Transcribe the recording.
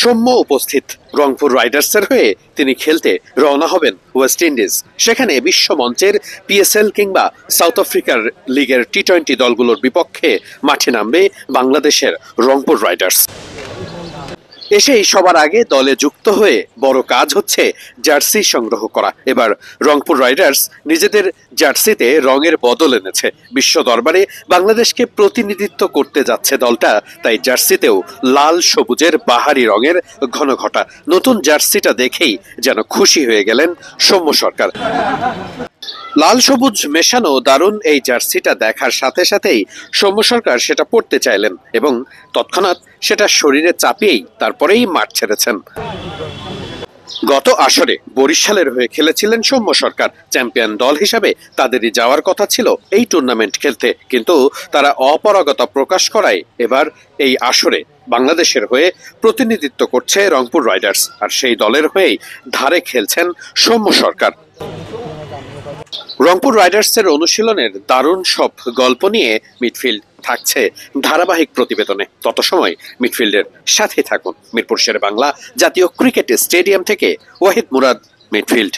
সৌম্য উপস্থিত। রংপুর রাইডার্সের হয়ে তিনি খেলতে রওনা হবেন ওয়েস্ট ইন্ডিজ। সেখানে বিশ্ব মঞ্চের পিএসএল কিংবা সাউথ আফ্রিকার লিগের টি টোয়েন্টি দলগুলোর বিপক্ষে মাঠে নামবে বাংলাদেশের রংপুর রাইডার্স। এসেই সবার আগে দলে যুক্ত হয়ে বড় কাজ হচ্ছে জার্সি সংগ্রহ করা। এবার রংপুর রাইডার্স নিজেদের জার্সিতে রঙের বদল এনেছে। বিশ্ব দরবারে বাংলাদেশকে প্রতিনিধিত্ব করতে যাচ্ছে দলটা, তাই জার্সিতেও লাল, সবুজের বাহারি রঙের ঘন ঘটা। নতুন জার্সিটা দেখেই যেন খুশি হয়ে গেলেন সৌম্য সরকার। লাল সবুজ মেশানো দারুণ এই জার্সিটা দেখার সাথে সাথেই সৌম্য সরকার সেটা পড়তে চাইলেন এবং তৎক্ষণাৎ সেটা শরীরে চাপিয়েই তারপরেই মাঠ ছেড়েছেন। গত আসরে বরিশালের হয়ে খেলেছিলেন সৌম্য সরকার। চ্যাম্পিয়ন দল হিসাবে তাদেরই যাওয়ার কথা ছিল এই টুর্নামেন্ট খেলতে, কিন্তু তারা অপারগতা প্রকাশ করায় এবার এই আসরে বাংলাদেশের হয়ে প্রতিনিধিত্ব করছে রংপুর রাইডার্স। আর সেই দলের হয়েই ধারে খেলছেন সৌম্য সরকার। রংপুর রাইডার্সের অনুশীলনের দারুণ সব গল্প নিয়ে মিডফিল্ড থাকছে ধারাবাহিক প্রতিবেদনে। তত সময় মিডফিল্ডের সাথে থাকুন মিরপুর শের বাংলা জাতীয় ক্রিকেট স্টেডিয়াম থেকে ওয়াহিদ মুরাদ, মিডফিল্ড।